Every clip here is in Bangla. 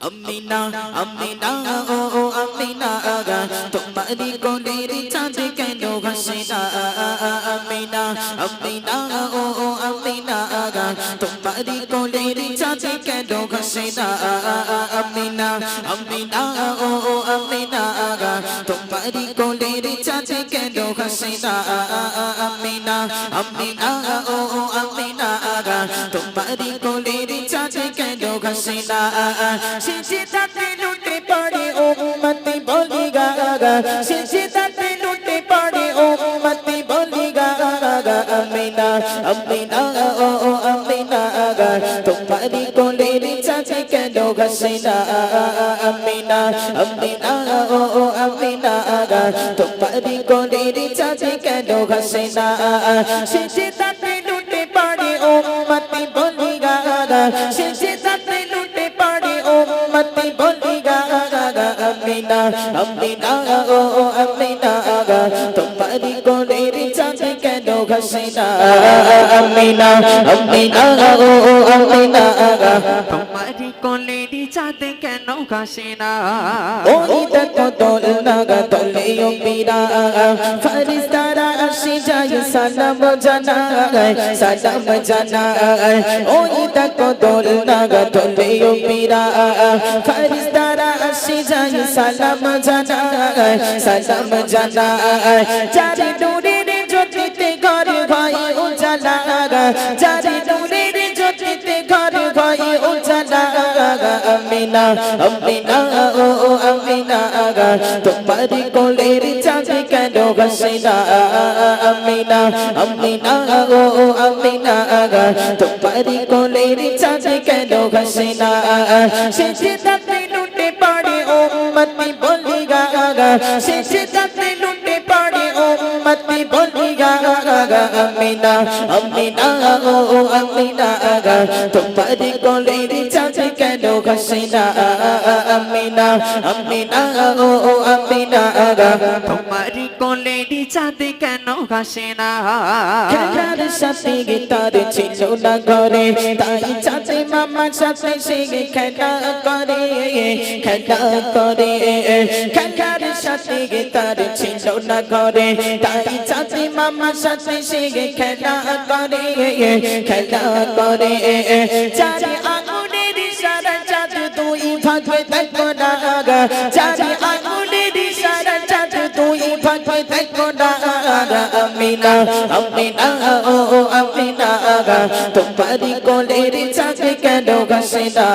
আমিনা আমিনা ও ও আমিনা আগা তোমারি কোলের চাঁদ কেন ঘাসে না আমিনা আমিনা ও ও আমিনা আগা তোমারি কোলের চাঁদ কেন ঘাসে না আমিনা আমিনা ও ও আমিনা আগা তোমারি কোলের চাঁদ কেন ঘাসে না আমিনা আমিনা ও ও কেন ঘাসে না সিজদাতে লুটে পড়ে উম্মতি বলি গাগা সিজদাতে লুটে পড়ে উম্মতি বলি গাগা আমিনা আমিনা, ও ও আমিনা আগা তোমারি কোলের চাচে কেন ঘষে না আমিনা আমিনা, ও ও আমিনা আগা তোমারি কোলের চাচে কেন ঘষে না সিজদাতে লুটে পড়ে উম্মতি বলি গাগা সিজদাতে আমিনা আমিনা ও আমিনা তোমারি কোলের চাঁদ কেন ঘষে না? আমিনা আমিনা ও আমিনা তোমারি কোলেরি চাঁদ কেন ঘাসে না? ওই দেখো দোল নাগা দোলে ও পীরা ফরিস্তারা আসি যায় সালাম জানায় সালাম জানায় ওই দেখো দোল নাগা দোলে ও পীরা ফরিস্তারা আসি যায় সালাম জানায় সালাম জানায় চারি নূরের জ্যোতিতে ঘর ভাই উজালা চারি নূরের জ্যোতিতে ঘর ভাই উজালা আমিনা আমিনা ও তোমারি কোলের চাঁদ কেন ঘষে না? আমিনা আমিনা, ও আমিনা তোমারি কোলের চাঁদ কেন ঘষে না? শেষে তাতে লুটে পড়ে ও উম্মতি বলি গাগা শেষে তাতে লুটে পড়ে ও উম্মতি বলি গাগা আমিনা আমিনা, ও আমিনা তোমারি কোলের চাঁদ কেন ঘষে না আমিনা আমিনা ও আমিনা তোমারি কোলেরি চাঁদ কেন ঘাসে না? খেলার সাথে গিটার ছিল না ঘরে তাই চাচে মামার সাথে সে খেলা করে খেলা করে। খেলার সাথে গিটার ছিল না ঘরে তাই চাচে মামার সাথে সে খেলা করে খেলা করে। চারি চাঁদ দুই ভাগে দেখো না চারি আঙুলের ইশারা চাঁদ দুই ভাগে দেখো না আমিনা আমিনা, ও আমিনা। আগা তোমারি কোলের চাঁদ কেন ঘষে না?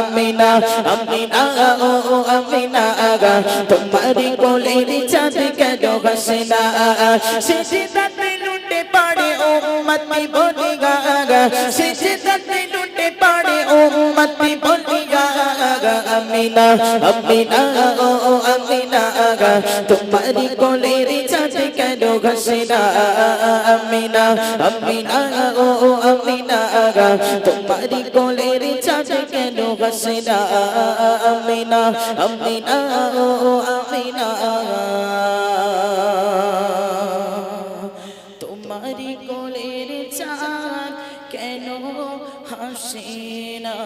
আমিনা আমিনা, ও আমিনা। আগা তোমারি কোলের চাঁদ কেন ঘষে না? শেষে তাতে লুটে পাড়ে ও মতি বলি গাগা শেষে তাতে আমিনা আমিনা, ও আমিনা তোমারি কোলের চাঁদে কেন ঘষে না? আমিনা আমিনা, ও ও, আমিনা তোমারি কোলের চাঁদে কেন ঘষে না? আমিনা আমিনা, ও ও, আমিনা তোমারি কোলের চাঁদ কেন হাসে না?